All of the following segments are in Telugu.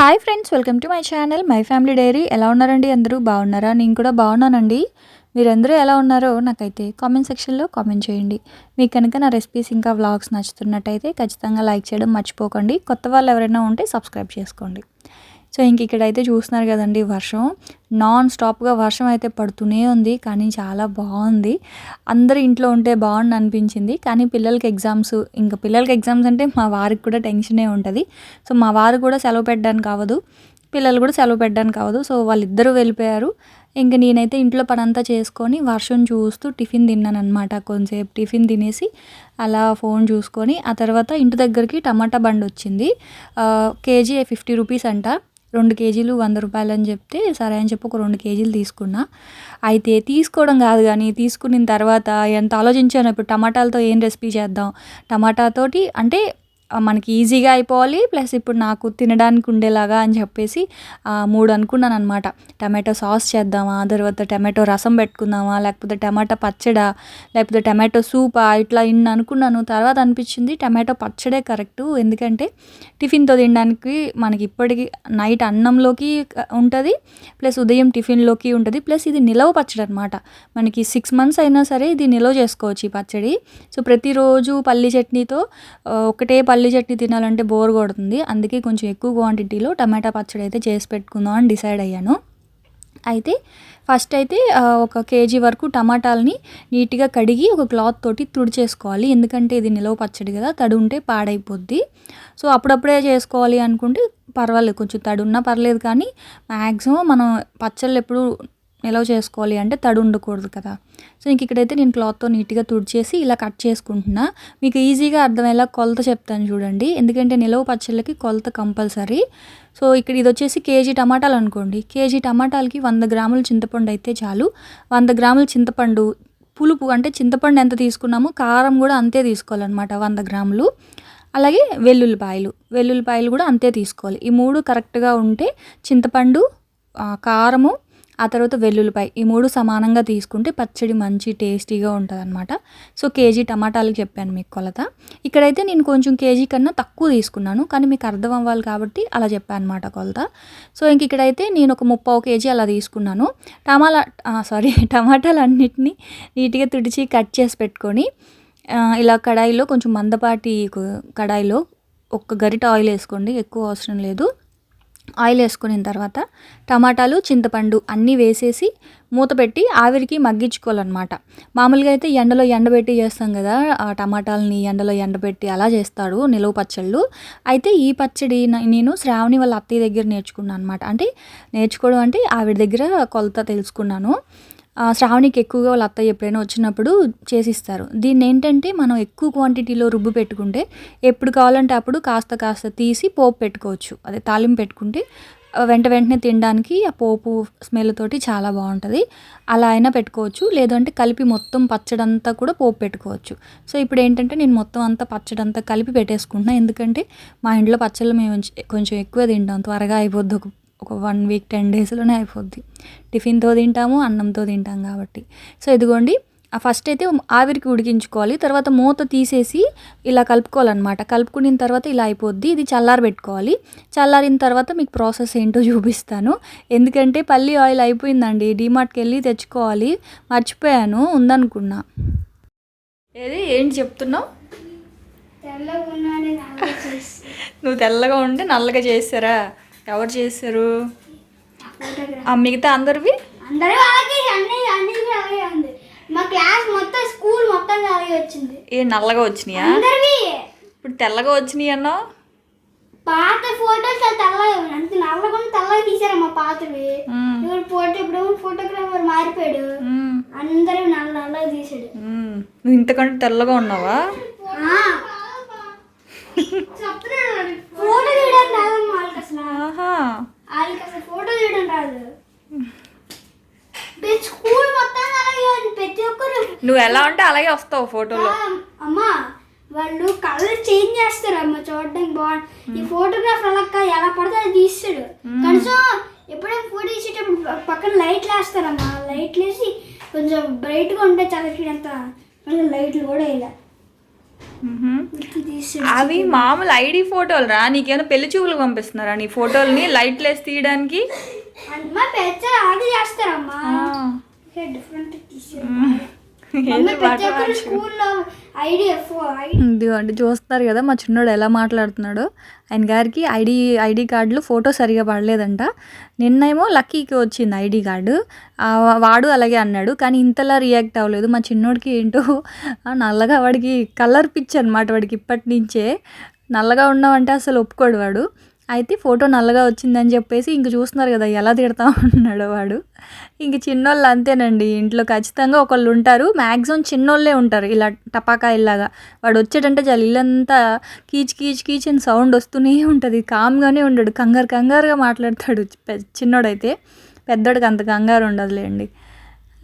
Hi friends welcome to my channel my family diary ఎలా ఉన్నారండి అందరూ? బాగున్నారా? నేను కూడా బాగున్నానండి. మీరందరూ ఎలా ఉన్నారో నాకైతే కామెంట్ సెక్షన్లో కామెంట్ చేయండి. మీకు కనుక నా రెసిపీస్ ఇంకా వ్లాగ్స్ నచ్చుతున్నట్టయితే ఖచ్చితంగా లైక్ చేయడం మర్చిపోకండి. కొత్త వాళ్ళు ఎవరైనా ఉంటే సబ్స్క్రైబ్ చేసుకోండి. సో ఇంక ఇక్కడైతే చూస్తున్నారు కదండి వర్షం. నాన్ స్టాప్గా వర్షం అయితే పడుతూనే ఉంది కానీ చాలా బాగుంది. అందరు ఇంట్లో ఉంటే బాగుండి అనిపించింది కానీ పిల్లలకి ఎగ్జామ్స్ ఇంకా పిల్లలకి ఎగ్జామ్స్ అంటే మా వారికి కూడా టెన్షనే ఉంటుంది. సో మా వారు కూడా సెలవు పెట్టడానికి అవ్వదు పిల్లలు కూడా సెలవు పెట్టడానికి అవ్వదు. సో వాళ్ళిద్దరూ వెళ్ళిపోయారు. ఇంక నేనైతే ఇంట్లో పనంతా చేసుకొని వర్షం చూస్తూ టిఫిన్ తిన్నానమాట కొంచెంసేపు టిఫిన్ తినేసి అలా ఫోన్ చూసుకొని ఆ తర్వాత ఇంటి దగ్గరికి టమాటా బండి వచ్చింది. కేజీ ఫిఫ్టీ రూపీస్ అంట. రెండు కేజీలు వంద రూపాయలు అని చెప్తే సరే అని చెప్పి ఒక రెండు కేజీలు తీసుకున్నా. అయితే తీసుకోవడం కాదు కానీ తీసుకున్న తర్వాత ఎంత ఆలోచించాను ఇప్పుడు టమాటాలతో ఏం రెసిపీ చేద్దాం? టమాటాతోటి అంటే మనకి ఈజీగా అయిపోవాలి ప్లస్ ఇప్పుడు నాకు తినడానికి ఉండేలాగా అని చెప్పేసి మూడు అనుకున్నాను అనమాట టమాటో సాస్ చేద్దామా తర్వాత టమాటో రసం పెట్టుకుందామా లేకపోతే టమాటా పచ్చడా లేకపోతే టమాటో సూపా ఇట్లా ఇన్ని అనుకున్నాను. తర్వాత అనిపించింది టమాటో పచ్చడే కరెక్ట్ ఎందుకంటే టిఫిన్తో తినడానికి మనకి ఇప్పటికి నైట్ అన్నంలోకి ఉంటుంది ప్లస్ ఉదయం టిఫిన్లోకి ఉంటుంది ప్లస్ ఇది నిలవ పచ్చడి అనమాట మనకి సిక్స్ మంత్స్ అయినా సరే ఇది నిలవ చేసుకోవచ్చు ఈ పచ్చడి. సో ప్రతిరోజు పల్లి చట్నీతో ఒకటే పల్లి చట్నీ తినాలంటే బోర్ కొడుతుంది. అందుకే కొంచెం ఎక్కువ క్వాంటిటీలో టమాటా పచ్చడి అయితే చేసి పెట్టుకుందాం అని డిసైడ్ అయ్యాను. అయితే ఫస్ట్ అయితే ఒక కేజీ వరకు టమాటాలని నీట్గా కడిగి ఒక క్లాత్ తోటి తుడిచేసుకోవాలి. ఎందుకంటే ఇది నిలవ పచ్చడి కదా తడి ఉంటే పాడైపోద్ది. సో అప్పుడప్పుడే చేసుకోవాలి అనుకుంటే పర్వాలేదు కొంచెం తడి ఉన్నా పర్లేదు కానీ మ్యాక్సిమం మనం పచ్చళ్ళు ఎప్పుడు నిలవ చేసుకోవాలి అంటే తడి ఉండకూడదు కదా. సో ఇంక ఇక్కడైతే నేను క్లాత్తో నీట్గా తుడిచేసి ఇలా కట్ చేసుకుంటున్నా. మీకు ఈజీగా అర్థమయ్యేలా కొలత చెప్తాను చూడండి. ఎందుకంటే నిలవ పచ్చళ్ళకి కొలత కంపల్సరీ. సో ఇక్కడ ఇది వచ్చేసి కేజీ టమాటాలు అనుకోండి. కేజీ టమాటాలకి వంద గ్రాముల చింతపండు అయితే చాలు. వంద గ్రాముల చింతపండు పులుపు అంటే చింతపండు ఎంత తీసుకున్నామో కారం కూడా అంతే తీసుకోవాలన్నమాట వంద గ్రాములు. అలాగే వెల్లుల్లిపాయలు. వెల్లుల్లిపాయలు కూడా అంతే తీసుకోవాలి. ఈ మూడు కరెక్ట్గా ఉంటే చింతపండు కారము ఆ తర్వాత వెల్లుల్లిపాయ ఈ మూడు సమానంగా తీసుకుంటే పచ్చడి మంచి టేస్టీగా ఉంటుంది అనమాట సో కేజీ టమాటాలు చెప్పాను మీకు కొలత. ఇక్కడైతే నేను కొంచెం కేజీ కన్నా తక్కువ తీసుకున్నాను. కానీ మీకు అర్థం అవ్వాలి కాబట్టి అలా చెప్పాను అనమాట కొలత. సో ఇంక ఇక్కడైతే నేను ఒక ముప్పావు కేజీ అలా తీసుకున్నాను. టమాలా సారీ టమాటాలు అన్నిటినీ నీట్గా తుడిచి కట్ చేసి పెట్టుకొని ఇలా కడాయిలో కొంచెం మందపాటి కడాయిలో ఒక్క గరిట ఆయిల్ వేసుకోండి. ఎక్కువ అవసరం లేదు. ఆయిల్ వేసుకున్న తర్వాత టమాటాలు చింతపండు అన్నీ వేసేసి మూత పెట్టి ఆవిరికి మగ్గించుకోవాలన్నమాట. మామూలుగా అయితే ఎండలో ఎండబెట్టి చేస్తాం కదా ఆ టమాటాలని ఎండలో ఎండబెట్టి అలా చేస్తాడు నిలువ పచ్చళ్ళు. అయితే ఈ పచ్చడి నేను శ్రావణి వాళ్ళ అత్తయ్య దగ్గర నేర్చుకున్నాను అనమాట అంటే నేర్చుకోవడం అంటే ఆవిడ దగ్గర కొలత తెలుసుకున్నాను. శ్రావణికి ఎక్కువగా వాళ్ళ అత్తయ్య ఎప్పుడైనా వచ్చినప్పుడు చేసిస్తారు. దీన్ని ఏంటంటే మనం ఎక్కువ క్వాంటిటీలో రుబ్బు పెట్టుకుంటే ఎప్పుడు కావాలంటే అప్పుడు కాస్త కాస్త తీసి పోపు పెట్టుకోవచ్చు. అదే తాలింపు పెట్టుకుంటే వెంట వెంటనే తినడానికి ఆ పోపు స్మెల్ తోటి చాలా బాగుంటుంది. అలా అయినా పెట్టుకోవచ్చు. లేదంటే కలిపి మొత్తం పచ్చడంతా కూడా పోపు పెట్టుకోవచ్చు. సో ఇప్పుడు ఏంటంటే నేను మొత్తం అంతా పచ్చడంతా కలిపి పెట్టేసుకుంటున్నాను ఎందుకంటే మా ఇంట్లో పచ్చళ్ళు మేము కొంచెం- కొంచెం ఎక్కువ తింటాం. త్వరగా అయిపోద్ది ఒక ఒక వన్ వీక్ టెన్ డేస్లోనే అయిపోద్ది. టిఫిన్తో తింటాము అన్నంతో తింటాం కాబట్టి. సో ఇదిగోండి ఆ ఫస్ట్ అయితే ఆవిరికి ఉడికించుకోవాలి. తర్వాత మూత తీసేసి ఇలా కలుపుకోవాలన్నమాట. కలుపుకున్న తర్వాత ఇలా అయిపోద్ది. ఇది చల్లారి పెట్టుకోవాలి. చల్లారిన తర్వాత మీకు ప్రాసెస్ ఏంటో చూపిస్తాను. ఎందుకంటే పల్లి ఆయిల్ అయిపోయిందండి. డీమార్ట్కి వెళ్ళి తెచ్చుకోవాలి. మర్చిపోయాను ఉందనుకున్నా. ఏది? ఏంటి చెప్తున్నావు? నువ్వు తెల్లగా ఉంటే నల్లగా చేస్తారా? ఎవరు చేశారు? మిగతా అందరివి? అందరూ అలాగే అన్ని అన్ని అలాగే ఉంది. మా క్లాస్ మొత్తం స్కూల్ మొత్తం అలాగే వచ్చింది. ఏ నల్లగా వచ్చినాయా? అందరివి. ఇప్పుడు తెల్లగా వచ్చినాయి అన్నావు పాత ఫోటోస్ తెల్లగా. అంత నల్లగా తెల్లగా తీసారు మా పాతవి. ఇప్పుడు ఫోటో ఇప్పుడు ఫోటోగ్రాఫర్ మారిపోయాడు. అందరూ నల్ల నల్లగా తీసాడు. నువ్వు ఇంతకంటే తెల్లగా ఉన్నావా. ఫోటో తీయడం రాదమ్మా వాళ్ళకి అసలు. ఆహా. వాళ్ళకి అసలు ఫోటో తీయడం రాదు. ఇప్పుడు స్కూల్ మొత్తం అలాగే ఉంది. ప్రతి ఒక్కరు నువ్వు ఎలా ఉంటే అలాగే వస్తావు ఫోటోలో. అమ్మా వాళ్ళు కలర్ చేంజ్ చేస్తారు అమ్మ చూడడానికి బాగుంది ఈ ఫోటోగ్రాఫర్ అలా ఎలా పడితే అది తీస్తాడు. కనీసం ఎప్పుడైనా ఫోటో తీసేటప్పుడు పక్కన లైట్లు వేస్తారమ్మా. లైట్లు వేసి కొంచెం బ్రైట్గా ఉంటే చదవడంత కొంచెం లైట్లు కూడా వేయాలి. అవి మామూలు ఐడి ఫోటోలు రా నీకేమైనా పెళ్ళి చూపులు పంపిస్తున్నారా? నీ ఫోటోల్ని లైట్లు వేసి తీయడానికి చేస్తారమ్మా. ఇదిగోండి చూస్తారు కదా మా చిన్నోడు ఎలా మాట్లాడుతున్నాడో. ఆయన గారికి ఐడి ఐడి కార్డులో ఫోటో సరిగా పడలేదంట. నిన్నేమో లక్కీకి వచ్చింది ఐడి కార్డు. వాడు అలాగే అన్నాడు కానీ ఇంతలా రియాక్ట్ అవ్వలేదు. మా చిన్నోడికి ఏంటో నల్లగా వాడికి కలర్ పిచ్ అనమాట వాడికి ఇప్పటి నుంచే. నల్లగా ఉన్నామంటే అసలు ఒప్పుకోడు వాడు. అయితే ఫోటో నల్లగా వచ్చిందని చెప్పేసి ఇంక చూస్తున్నారు కదా ఎలా తిడతా ఉన్నాడు వాడు. ఇంక చిన్నోళ్ళు అంతేనండి. ఇంట్లో ఖచ్చితంగా ఒకళ్ళు ఉంటారు. మ్యాక్సిమం చిన్నోళ్ళే ఉంటారు ఇలా టపాకా ఇలాగా వాడు వచ్చాడంటే చాలు ఇల్లంతా కీచ్ కీచ్ కీచ్ అని సౌండ్ వస్తూనే ఉంటుంది. కామ్గానే ఉండడు. కంగారు కంగారుగా మాట్లాడతాడు. చిన్నోడైతే. పెద్దోడికి అంత కంగారు ఉండదులేండి.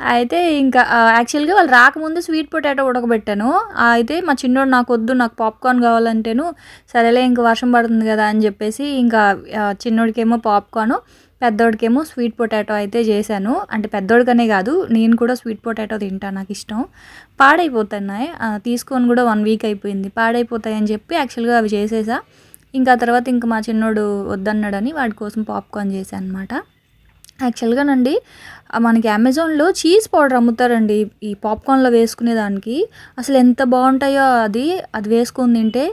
అయితే ఇంకా యాక్చువల్గా వాళ్ళు రాకముందు స్వీట్ పొటాటో ఉడకబెట్టాను. అయితే మా చిన్నోడు నాకు వద్దు నాకు పాప్కార్న్ కావాలంటేను సరేలే ఇంకా వర్షం పడుతుంది కదా అని చెప్పేసి ఇంకా చిన్నోడికేమో పాప్కార్న్ పెద్దోడికేమో స్వీట్ పొటాటో అయితే చేశాను. అంటే పెద్దోడికనే కాదు నేను కూడా స్వీట్ పొటాటో తింటాను నాకు ఇష్టం. పాడైపోతున్నాయి. తీసుకొని కూడా వన్ వీక్ అయిపోయింది. పాడైపోతాయి అని చెప్పి యాక్చువల్గా అవి చేసేసా. ఇంకా ఆ తర్వాత ఇంకా మా చిన్నోడు వద్దన్నాడని వాడి కోసం పాప్కార్న్ చేశాను అనమాట యాక్చువల్గానండి మనకి అమెజాన్లో చీజ్ పౌడర్ అమ్ముతారండి ఈ పాప్కార్న్లో వేసుకునే దానికి. అసలు ఎంత బాగుంటాయో అది అది వేసుకొని తింటే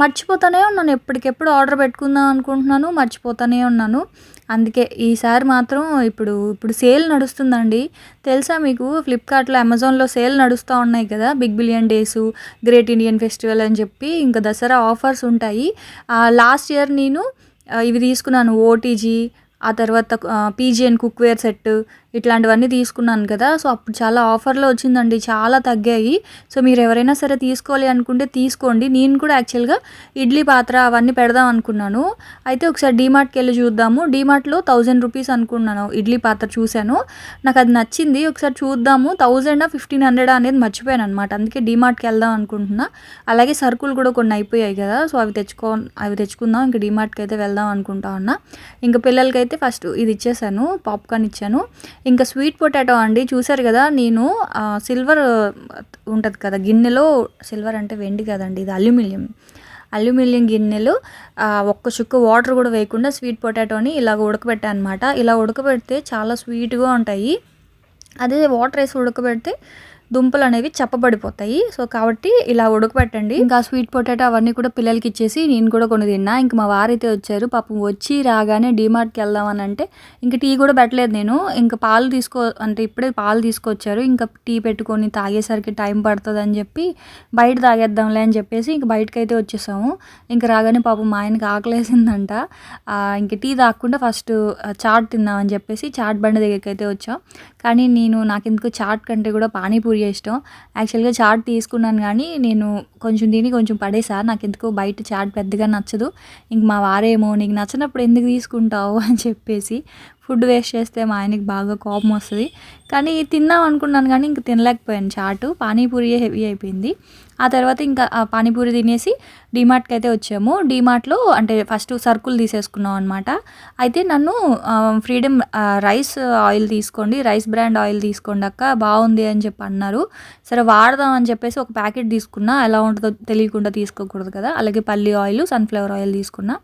మర్చిపోతానే ఉన్నాను. ఎప్పటికెప్పుడు ఆర్డర్ పెట్టుకుందాం అనుకుంటున్నాను మర్చిపోతానే ఉన్నాను. అందుకే ఈసారి మాత్రం ఇప్పుడు ఇప్పుడు సేల్ నడుస్తుందండి. తెలుసా మీకు? ఫ్లిప్కార్ట్లో అమెజాన్లో సేల్ నడుస్తూ ఉన్నాయి కదా big billion days great Indian festival అని చెప్పి ఇంకా దసరా ఆఫర్స్ ఉంటాయి. లాస్ట్ ఇయర్ నేను ఇవి తీసుకున్నాను ఓటీజీ ఆ తర్వాత పీజిఎన్ కుక్వేర్ సెట్ ఇట్లాంటివన్నీ తీసుకున్నాను కదా. సో అప్పుడు చాలా ఆఫర్లో వచ్చిందండి. చాలా తగ్గాయి. సో మీరు ఎవరైనా సరే తీసుకోవాలి అనుకుంటే తీసుకోండి. నేను కూడా యాక్చువల్గా ఇడ్లీ పాత్ర అవన్నీ పెడదాం అనుకున్నాను. అయితే ఒకసారి డీమార్ట్కి వెళ్ళి చూద్దాము. డీమార్ట్లో థౌజండ్ రూపీస్ అనుకున్నాను ఇడ్లీ పాత్ర చూశాను. నాకు అది నచ్చింది. ఒకసారి చూద్దాము. థౌజండా ఫిఫ్టీన్ హండ్రెడ్ అనేది మర్చిపోయాను అనమాట అందుకే డీమార్ట్కి వెళ్దాం అనుకుంటున్నా. అలాగే సరుకులు కూడా కొన్ని అయిపోయాయి కదా. సో అవి తెచ్చుకో అవి తెచ్చుకుందాం. ఇంకా డీమార్ట్కి అయితే వెళ్దాం అనుకుంటా ఉన్నా. ఇంకా పిల్లలకైతే ఫస్ట్ ఇది ఇచ్చేసాను. పాప్కార్న్ ఇచ్చాను. ఇంకా స్వీట్ పొటాటో అండి చూసారు కదా నేను సిల్వర్ ఉంటుంది కదా గిన్నెలో సిల్వర్ అంటే వెండి కదండి ఇది అల్యూమినియం. అల్యూమినియం గిన్నెలు ఒక్క చుక్క వాటర్ కూడా వేయకుండా స్వీట్ పొటాటోని ఇలా ఉడకబెట్టాను అనమాట ఇలా ఉడకబెడితే చాలా స్వీట్గా ఉంటాయి. అదే వాటర్ వేసి ఉడకబెడితే దుంపలు అనేవి చప్పబడిపోతాయి. సో కాబట్టి ఇలా ఉడకబెట్టండి ఇంకా స్వీట్ పొటాటో అవన్నీ కూడా పిల్లలకి ఇచ్చేసి నేను కూడా కొన్ని తిన్నా. ఇంకా మా వారైతే వచ్చారు పాపం వచ్చి రాగానే డీమార్ట్కి వెళ్దామని అంటే ఇంకా టీ కూడా పెట్టలేదు నేను. ఇంకా పాలు తీసుకో అంటే ఇప్పుడే పాలు తీసుకొచ్చారు. ఇంకా టీ పెట్టుకొని తాగేసరికి టైం పడుతుంది అని చెప్పి బయట తాగేద్దాంలే అని చెప్పేసి ఇంక బయటకైతే అయితే వచ్చేసాము. ఇంకా రాగానే పాపం మా ఆయనకి ఆకలేసిందంట. ఇంక టీ తాగకుండా ఫస్ట్ చాట్ తిందామని చెప్పేసి చాట్ బండి దగ్గరికి అయితే వచ్చాం. కానీ నేను నాకు ఎందుకు చాట్ కంటే కూడా పానీపూరి ఇష్టం. యాక్చువల్గా చాట్ తీసుకున్నాను కానీ నేను కొంచెం తిని కొంచెం పడేసా. నాకు ఎందుకో బయట చాట్ పెద్దగా నచ్చదు. ఇంక మా వారేమో నీకు నచ్చినప్పుడు ఎందుకు తీసుకుంటావు? అని చెప్పేసి ఫుడ్ వేస్ట్ చేస్తే మా ఆయనకి బాగా కోపం వస్తుంది. కానీ తిందాం అనుకున్నాను కానీ ఇంక తినలేకపోయాను. చాటు పానీపూరి హెవీ అయిపోయింది. ఆ తర్వాత ఇంకా పానీపూరి తినేసి డీమార్ట్కి అయితే వచ్చాము. డీమార్ట్లో అంటే ఫస్ట్ సర్కుల్ తీసేసుకున్నాం అనమాట అయితే నన్ను ఫ్రీడమ్ రైస్ ఆయిల్ తీసుకోండి రైస్ బ్రాండ్ ఆయిల్ తీసుకోండి అక్క బాగుంది అని చెప్పి అన్నారు. సరే వాడదాం అని చెప్పేసి ఒక ప్యాకెట్ తీసుకున్నా. ఎలా ఉంటుందో తెలియకుండా తీసుకోకూడదు కదా. అలాగే పల్లి ఆయిల్ సన్ఫ్లవర్ ఆయిల్ తీసుకున్నా.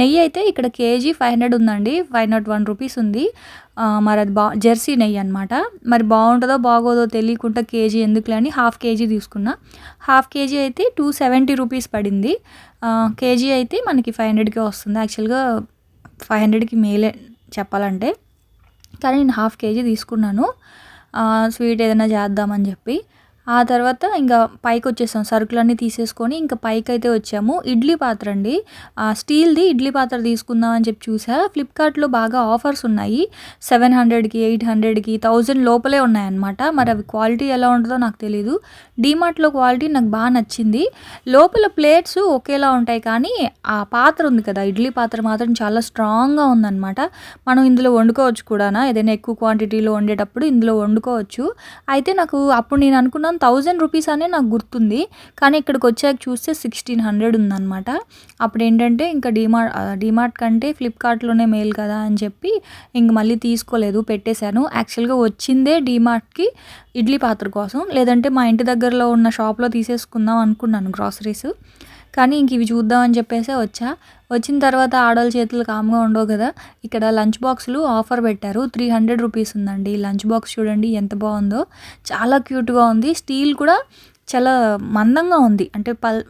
నెయ్యి అయితే ఇక్కడ కేజీ ఫైవ్ హండ్రెడ్ ఉందండి. ఫైవ్ నాట్ వన్ రూపీస్ ఉంది మరి అది బా జెర్సీ నెయ్యి అనమాట మరి బాగుంటుందో బాగోదో తెలియకుండా కేజీ ఎందుకులే అని హాఫ్ కేజీ తీసుకున్నా. హాఫ్ కేజీ అయితే టూ సెవెంటీ రూపీస్ పడింది. కేజీ అయితే మనకి ఫైవ్ హండ్రెడ్కే వస్తుంది. యాక్చువల్గా ఫైవ్ హండ్రెడ్కి మేలే చెప్పాలంటే. కానీ నేను హాఫ్ కేజీ తీసుకున్నాను. స్వీట్ ఏదైనా చేద్దామని చెప్పి. ఆ తర్వాత ఇంకా పైకి వచ్చేసాం సరుకులన్నీ తీసేసుకొని ఇంకా పైకి అయితే వచ్చాము. ఇడ్లీ పాత్ర అండి. స్టీల్ది ఇడ్లీ పాత్ర తీసుకుందాం అని చెప్పి చూసా. ఫ్లిప్కార్ట్లో బాగా ఆఫర్స్ ఉన్నాయి. సెవెన్ హండ్రెడ్కి ఎయిట్ హండ్రెడ్కి థౌజండ్ లోపలే ఉన్నాయన్నమాట. మరి అవి క్వాలిటీ ఎలా ఉంటుందో నాకు తెలియదు డీమార్ట్లో క్వాలిటీ నాకు బాగా నచ్చింది. లోపల ప్లేట్స్ ఒకేలా ఉంటాయి కానీ ఆ పాత్ర ఉంది కదా. ఇడ్లీ పాత్ర మాత్రం చాలా స్ట్రాంగ్గా ఉందన్నమాట. మనం ఇందులో వండుకోవచ్చు కూడానా? ఏదైనా ఎక్కువ క్వాంటిటీలో వండేటప్పుడు ఇందులో వండుకోవచ్చు. అయితే నాకు అప్పుడు నేను అనుకున్నాను అరౌండ్ థౌజండ్ రూపీస్ అనే నాకు గుర్తుంది. కానీ ఇక్కడికి వచ్చాక చూస్తే సిక్స్టీన్ హండ్రెడ్ ఉందన్నమాట. అప్పుడు ఏంటంటే ఇంకా డిమార్ట్ డిమార్ట్ కంటే ఫ్లిప్కార్ట్లోనే మేల్ కదా అని చెప్పి ఇంక మళ్ళీ తీసుకోలేదు పెట్టేశాను. యాక్చువల్గా వచ్చిందే డిమార్ట్కి ఇడ్లీ పాత్ర కోసం. లేదంటే మా ఇంటి దగ్గరలో ఉన్న షాప్లో తీసేసుకుందాం అనుకున్నాను గ్రాసరీస్. కానీ ఇంక ఇవి చూద్దామని చెప్పేసి వచ్చా. వచ్చిన తర్వాత ఆడవాళ్ళ చేతులు కామ్గా ఉండవు కదా. ఇక్కడ లంచ్ బాక్సులు ఆఫర్ పెట్టారు. త్రీ హండ్రెడ్ రూపీస్ ఉందండి. లంచ్ బాక్స్ చూడండి ఎంత బాగుందో. చాలా క్యూట్గా ఉంది. స్టీల్ కూడా చాలా మందంగా ఉంది. అంటే పల్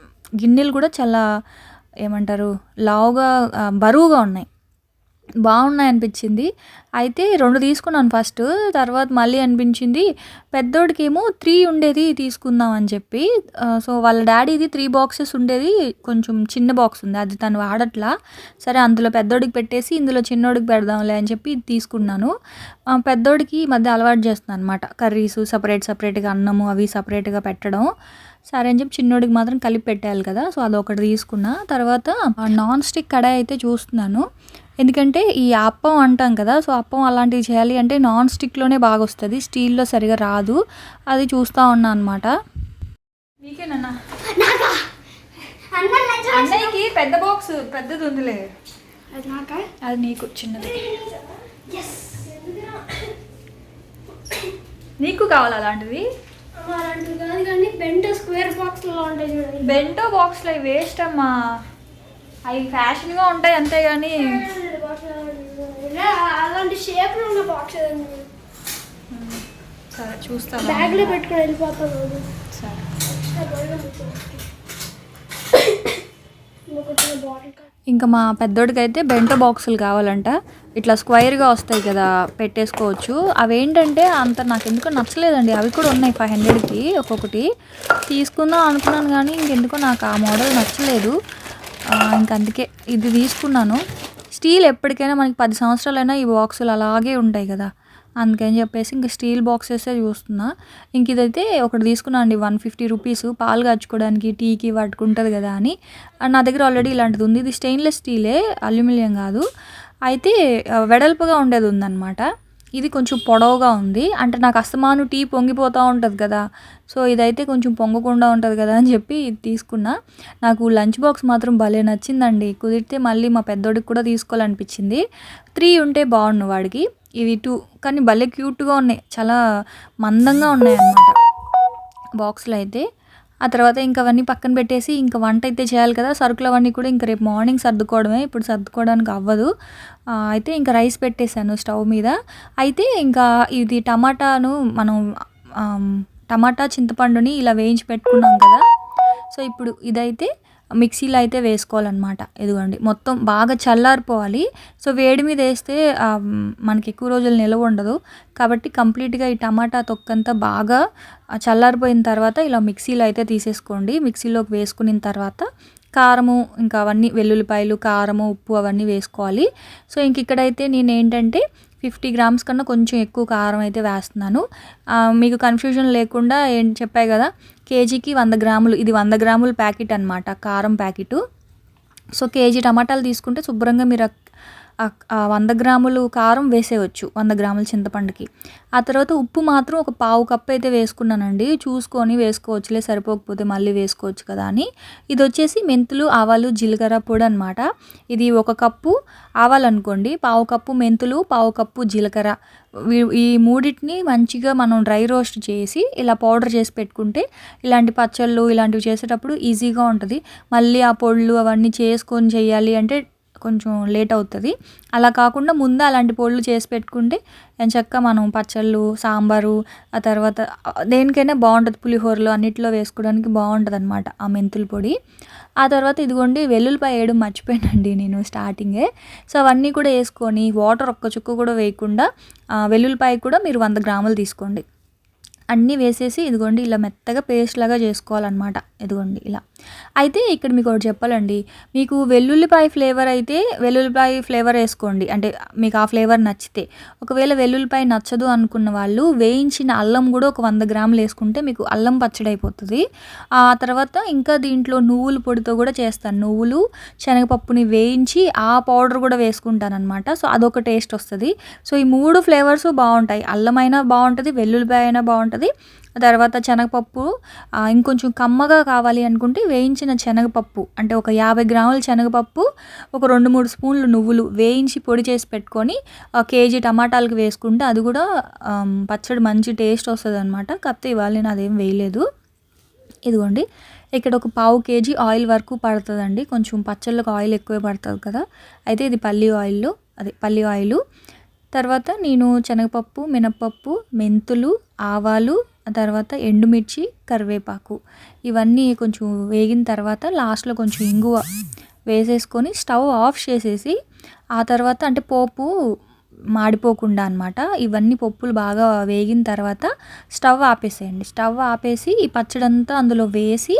గిన్నెలు కూడా చాలా ఏమంటారు లావుగా బరువుగా ఉన్నాయి. బాగున్నాయి అనిపించింది అయితే రెండు తీసుకున్నాను ఫస్ట్ తర్వాత మళ్ళీ అనిపించింది పెద్దోడికేమో త్రీ ఉండేది తీసుకుందాం అని చెప్పి. సో వాళ్ళ డాడీది త్రీ బాక్సెస్ ఉండేది కొంచెం చిన్న బాక్స్ ఉంది అది తను వాడట్లా. సరే అందులో పెద్దోడికి పెట్టేసి ఇందులో చిన్నోడికి పెడదాంలే అని చెప్పి తీసుకున్నాను. పెద్దోడికి ఈ మధ్య అలవాటు చేస్తున్నాను అనమాట కర్రీస్ సపరేట్ సపరేట్గా అన్నము అవి సపరేట్గా పెట్టడం. సరే అని చెప్పి చిన్నోడికి మాత్రం కలిపి పెట్టాలి కదా సో అదొకటి తీసుకున్నా. తర్వాత నాన్ స్టిక్ కడాయి అయితే చూస్తున్నాను. ఎందుకంటే ఈ అప్పం అంటాం కదా సో అప్పం అలాంటివి చేయాలి అంటే నాన్ స్టిక్లోనే బాగా వస్తుంది స్టీల్లో సరిగా రాదు అది చూస్తూ ఉన్నా అనమాట నీకేనన్నా? అన్నయ్యకి పెద్ద బాక్స్ పెద్దది ఉందిలే అది నాకా చిన్నది. నీకు కావాలి అలాంటిది? అలాంటివి బెంట స్క్వేర్ బాక్స్లో ఉంటాయి చూడండి. బెంటో బాక్స్లో అవి వేస్ట్ అమ్మా. అవి ఫ్యాషన్గా ఉంటాయి అంతేగాని. ఇలా అలాంటి షేప్లో ఉన్న బాక్స్ సరే బ్యాగ్లో పెట్టుకొని వెళ్ళిపోతాం రోజు. సరే. బాటిల్ ఇంకా మా పెద్దోడికి అయితే బెంటో బాక్సులు కావాలంట. ఇట్లా స్క్వైర్గా వస్తాయి కదా పెట్టేసుకోవచ్చు. అవి ఏంటంటే అంత నాకు ఎందుకో నచ్చలేదండి. అవి కూడా ఉన్నాయి ఫైవ్ హండ్రెడ్కి ఒక్కొక్కటి. తీసుకుందాం అనుకున్నాను కానీ ఇంకెందుకో నాకు ఆ మోడల్ నచ్చలేదు. ఇంక అందుకే ఇది తీసుకున్నాను. స్టీల్ ఎప్పటికైనా మనకి పది సంవత్సరాలైనా ఈ బాక్సులు అలాగే ఉంటాయి కదా. అందుకని చెప్పేసి ఇంక స్టీల్ బాక్సెసే చూస్తున్నా. ఇంక ఇదైతే ఒకటి తీసుకున్నా అండి వన్ ఫిఫ్టీ రూపీస్. పాలు కాచుకోవడానికి టీకి పట్టుకుంటుంది కదా అని. నా దగ్గర ఆల్రెడీ ఇలాంటిది ఉంది. ఇది స్టెయిన్లెస్ స్టీలే అల్యూమినియం కాదు. అయితే వెడల్పుగా ఉండేది ఉందన్నమాట. ఇది కొంచెం పొడవుగా ఉంది. అంటే నాకు అస్తమాను టీ పొంగిపోతూ ఉంటుంది కదా. సో ఇదైతే కొంచెం పొంగకుండా ఉంటుంది కదా అని చెప్పి ఇది తీసుకున్నా. నాకు లంచ్ బాక్స్ మాత్రం భలే నచ్చిందండి. కుదిరితే మళ్ళీ మా పెద్దోడికి కూడా తీసుకోవాలనిపించింది. త్రీ ఉంటే బాగుండు వాడికి. ఇవి టూ కానీ భలే క్యూట్గా ఉన్నాయి. చాలా మందంగా ఉన్నాయి అన్నమాట బాక్స్లో అయితే. ఆ తర్వాత ఇంకా అవన్నీ పక్కన పెట్టేసి ఇంకా వంట అయితే చేయాలి కదా సరుకులు అవన్నీ కూడా ఇంకా రేపు మార్నింగ్ సర్దుకోవడమే. ఇప్పుడు సర్దుకోవడానికి అవ్వదు. అయితే ఇంకా రైస్ పెట్టేశాను స్టవ్ మీద. అయితే ఇంకా ఇది టమాటాను మనం టమాటా చింతపండుని ఇలా వేయించి పెట్టుకున్నాం కదా. సో ఇప్పుడు ఇదైతే మిక్సీలో అయితే వేసుకోవాలన్నమాట. ఇదిగోండి. మొత్తం బాగా చల్లారిపోవాలి. సో వేడి మీద వేస్తే మనకి ఎక్కువ రోజులు నిల్వ ఉండదు. కాబట్టి కంప్లీట్గా ఈ టమాటా తొక్కంతా బాగా చల్లారిపోయిన తర్వాత ఇలా మిక్సీలో అయితే తీసేసుకోండి. మిక్సీలోకి వేసుకున్న తర్వాత కారము ఇంకా అవన్నీ వెల్లుల్లిపాయలు కారము ఉప్పు అవన్నీ వేసుకోవాలి. సో ఇంక ఇక్కడైతే నేను ఏంటంటే ఫిఫ్టీ గ్రామ్స్ కన్నా కొంచెం ఎక్కువ కారం అయితే వేస్తున్నాను. మీకు కన్ఫ్యూజన్ లేకుండా ఏం చెప్పాయి కదా కేజీకి వంద గ్రాములు ఇది వంద గ్రాముల ప్యాకెట్ అనమాట కారం ప్యాకెట్. సో కేజీ టమాటాలు తీసుకుంటే శుభ్రంగా మీరు వంద గ్రాములు కారం వేసేయచ్చు వంద గ్రాముల చింతపండుకి. ఆ తర్వాత ఉప్పు మాత్రం ఒక పావు కప్పు అయితే వేసుకున్నానండి. చూసుకొని వేసుకోవచ్చులే సరిపోకపోతే మళ్ళీ వేసుకోవచ్చు కదా అని. ఇది వచ్చేసి మెంతులు ఆవాలు జీలకర్ర పొడి అనమాట ఇది ఒక కప్పు ఆవాలు అనుకోండి పావు కప్పు మెంతులు పావు కప్పు జీలకర్ర. ఈ మూడింటిని మంచిగా మనం డ్రై రోస్ట్ చేసి ఇలా పౌడర్ చేసి పెట్టుకుంటే ఇలాంటి పచ్చళ్ళు ఇలాంటివి చేసేటప్పుడు ఈజీగా ఉంటుంది. మళ్ళీ ఆ పొళ్ళు అవన్నీ చేసుకొని చేయాలి అంటే కొంచెం లేట్ అవుతుంది. అలా కాకుండా ముందు అలాంటి పొళ్ళు చేసి పెట్టుకుంటే చక్క మనం పచ్చళ్ళు సాంబారు ఆ తర్వాత దేనికైనా బాగుంటుంది పులిహోరలు అన్నిట్లో వేసుకోవడానికి బాగుంటుంది అనమాట ఆ మెంతుల పొడి. ఆ తర్వాత ఇదిగోండి వెల్లుల్లిపాయ వేయడం మర్చిపోయానండి నేను స్టార్టింగే. సో అవన్నీ కూడా వేసుకొని వాటర్ ఒక్క చుక్క కూడా వేయకుండా వెల్లుల్లిపాయ కూడా మీరు వంద గ్రాములు తీసుకోండి. అన్నీ వేసేసి ఇదిగోండి ఇలా మెత్తగా పేస్ట్ లాగా చేసుకోవాలన్నమాట. ఇదిగోండి ఇలా. అయితే ఇక్కడ మీకు ఒకటి చెప్పాలండి. మీకు వెల్లుల్లిపాయ ఫ్లేవర్ అయితే వెల్లుల్లిపాయ ఫ్లేవర్ వేసుకోండి. అంటే మీకు ఆ ఫ్లేవర్ నచ్చితే. ఒకవేళ వెల్లుల్లిపాయ నచ్చదు అనుకున్న వాళ్ళు వేయించిన అల్లం కూడా ఒక వంద గ్రాములు వేసుకుంటే మీకు అల్లం పచ్చడి అయిపోతుంది. ఆ తర్వాత ఇంకా దీంట్లో నువ్వుల పొడితో కూడా చేస్తాను. నువ్వులు శనగపప్పుని వేయించి ఆ పౌడర్ కూడా వేసుకుంటాను అనమాట సో అదొక టేస్ట్ వస్తుంది. సో ఈ మూడు ఫ్లేవర్స్ బాగుంటాయి. అల్లం అయినా బాగుంటుంది వెల్లుల్లిపాయ అయినా బాగుంటుంది. బాగుంటుంది తర్వాత శనగపప్పు ఇంకొంచెం కమ్మగా కావాలి అనుకుంటే వేయించిన శనగపప్పు అంటే ఒక యాభై గ్రాముల శనగపప్పు ఒక రెండు మూడు స్పూన్లు నువ్వులు వేయించి పొడి చేసి పెట్టుకొని ఆ కేజీ టమాటాలకు వేసుకుంటే అది కూడా పచ్చడి మంచి టేస్ట్ వస్తుంది అనమాట కాకపోతే ఇవాళ నేను అదేం వేయలేదు. ఇదిగోండి ఇక్కడ ఒక పావు కేజీ ఆయిల్ వరకు పడుతుందండి. కొంచెం పచ్చళ్ళకు ఆయిల్ ఎక్కువే పడుతుంది కదా. అయితే ఇది పల్లి ఆయిల్లో అదే పల్లి ఆయిల్. తర్వాత నేను శనగపప్పు మినప్పప్పు మెంతులు ఆవాలు ఆ తర్వాత ఎండుమిర్చి కరివేపాకు. ఇవన్నీ కొంచెం వేగిన తర్వాత లాస్ట్లో కొంచెం ఇంగువ వేసేసుకొని స్టవ్ ఆఫ్ చేసేసి ఆ తర్వాత అంటే పోపు మాడిపోకుండా అనమాట ఇవన్నీ పప్పులు బాగా వేగిన తర్వాత స్టవ్ ఆపేసేయండి. స్టవ్ ఆపేసి ఈ పచ్చడంతా అందులో వేసి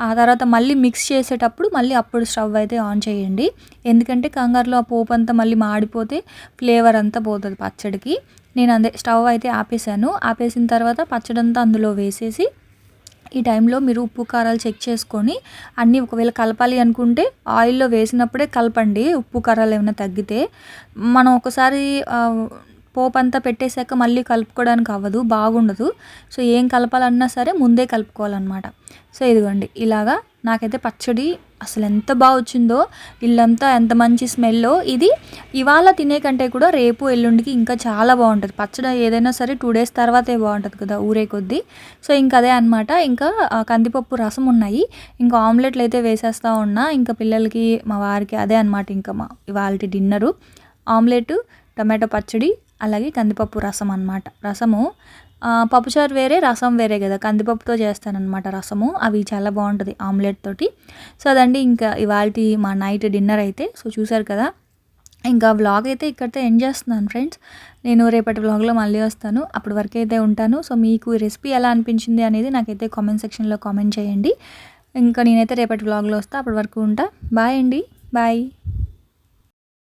ఆ తర్వాత మళ్ళీ మిక్స్ చేసేటప్పుడు మళ్ళీ అప్పుడు స్టవ్ అయితే ఆన్ చేయండి. ఎందుకంటే కంగారులో ఆ పోపు అంతా మళ్ళీ మాడిపోతే ఫ్లేవర్ అంతా పోతుంది పచ్చడికి. నేను అదే స్టవ్ అయితే ఆపేసాను ఆపేసిన తర్వాత పచ్చడంతా అందులో వేసేసి ఈ టైంలో మీరు ఉప్పు కారాలు చెక్ చేసుకొని అన్నీ ఒకవేళ కలపాలి అనుకుంటే ఆయిల్లో వేసినప్పుడే కలపండి. ఉప్పు కారాలు ఏమైనా తగ్గితే మనం ఒకసారి పోపు అంతా పెట్టేశాక మళ్ళీ కలుపుకోవడానికి అవ్వదు బాగుండదు. సో ఏం కలపాలన్నా సరే ముందే కలుపుకోవాలన్నమాట. సో ఇదిగోండి ఇలాగా నాకైతే పచ్చడి అసలు ఎంత బాగా వచ్చిందో ఇల్లంతా ఎంత మంచి స్మెల్లో. ఇది ఇవాళ తినే కంటే కూడా రేపు ఎల్లుండికి ఇంకా చాలా బాగుంటుంది. పచ్చడి ఏదైనా సరే టూ డేస్ తర్వాతే బాగుంటుంది కదా ఊరే కొద్దీ. సో ఇంకా అదే అనమాట ఇంకా కందిపప్పు రసం ఉన్నాయి. ఇంకా ఆమ్లెట్లు అయితే వేసేస్తూ ఉన్నా. ఇంకా పిల్లలకి మా వారికి అదే అనమాట ఇంకా మా ఇవాళ డిన్నరు. ఆమ్లెట్ టమాటో పచ్చడి అలాగే కందిపప్పు రసం అన్నమాట. రసము పప్పుచారు వేరే రసం వేరే కదా. కందిపప్పుతో చేస్తానన్నమాట రసము. అవి చాలా బాగుంటుంది ఆమ్లెట్ తోటి. సో అదండి ఇంకా ఇవాళ మా నైట్ డిన్నర్ అయితే. సో చూసారు కదా. ఇంకా వ్లాగ్ అయితే ఇక్కడితో ఎండ్ చేస్తున్నాను ఫ్రెండ్స్. నేను రేపటి వ్లాగ్లో మళ్ళీ వస్తాను. అప్పటి వరకు అయితే ఉంటాను. సో మీకు ఈ రెసిపీ ఎలా అనిపించింది అనేది నాకైతే కామెంట్ సెక్షన్లో కామెంట్ చేయండి. ఇంకా నేనైతే రేపటి వ్లాగ్లో వస్తా. అప్పటి వరకు ఉంటా. బాయ్ అండి. బాయ్.